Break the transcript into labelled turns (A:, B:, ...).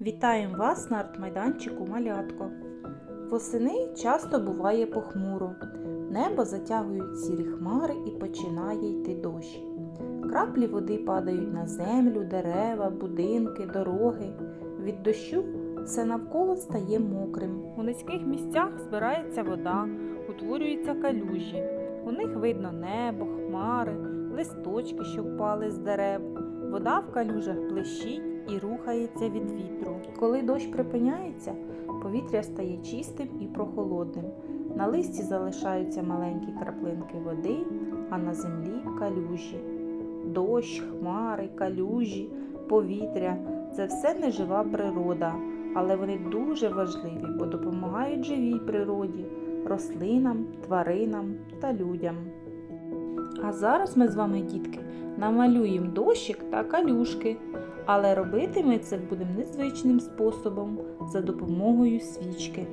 A: Вітаємо вас на артмайданчику Малятко. Восени часто буває похмуро. Небо затягують сірі хмари і починає йти дощ. Краплі води падають на землю, дерева, будинки, дороги. Від дощу все навколо стає мокрим. У низьких місцях збирається вода, утворюються калюжі. У них видно небо, хмари, листочки, що впали з дерев. Вода в калюжах блищить і рухається від вітру. Коли дощ припиняється, повітря стає чистим і прохолодним. На листі залишаються маленькі краплинки води, а на землі калюжі. Дощ, хмари, калюжі, повітря це все нежива природа, але вони дуже важливі, бо допомагають живій природі, рослинам, тваринам та людям. А зараз ми з вами, дітки, намалюємо дощик та калюшки, але робити ми це будемо незвичним способом за допомогою свічки.